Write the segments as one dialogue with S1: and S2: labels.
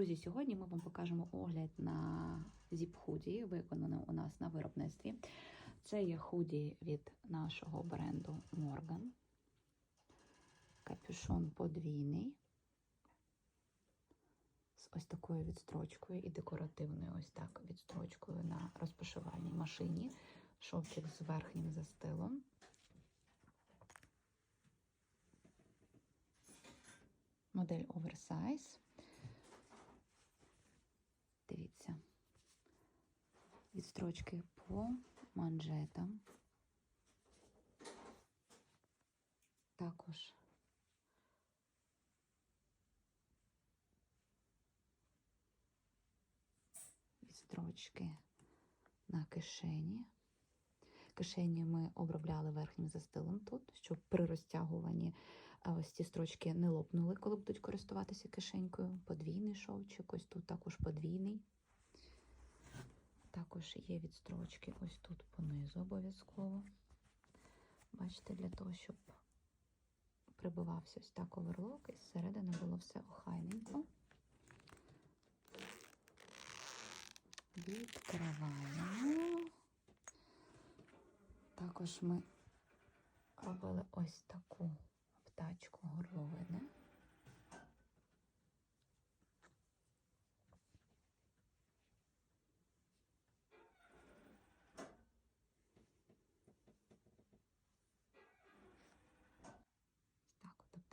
S1: Друзі, сьогодні ми вам покажемо огляд на зіп-худі, виконане у нас на виробництві. Це є худі від нашого бренду Morgan. Капюшон подвійний. З ось такою відстрочкою і декоративною ось так відстрочкою на розпашувальній машині. Шовчик з верхнім застилом. Модель оверсайз. Відстрочки по манжетам. Також відстрочки на кишені. Кишені ми обробляли верхнім застилом тут, щоб при розтягуванні ось ці строчки не лопнули, коли будуть користуватися кишенькою. Подвійний шовчик, ось тут також подвійний. Також є відстрочки ось тут понизу обов'язково. Бачите, для того, щоб прибивався ось так оверлок, і зсередини було все охайненько. Відкриваємо. Також ми робили ось таку птачку горловини.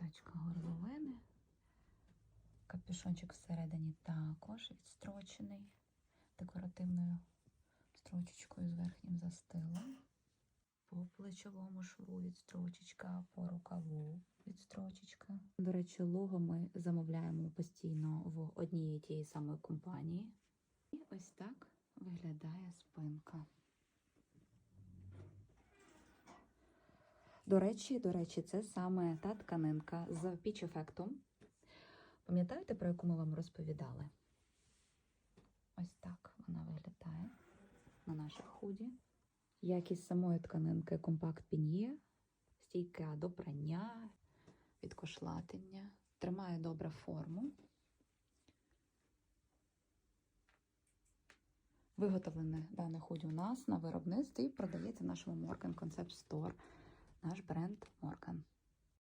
S1: Так, горловини. Капюшончик всередині також відстрочений декоративною строчечкою з верхнім застилом. По плечовому шву відстрочечка, по рукаву відстрочечка. До речі, лого ми замовляємо постійно в одній і тієї самої компанії. І ось так виглядає спинка. До речі, до речі, це саме та тканинка з піч-ефектом. Пам'ятаєте, про яку ми вам розповідали? Ось так вона виглядає на наших худі. Якість самої тканинки компакт пін'є, стійка до прання, від кошлатення, тримає добре форму. Виготовлене дане худі у нас на виробництві і продається в нашому Morgan Concept Store, наш бренд Morgan.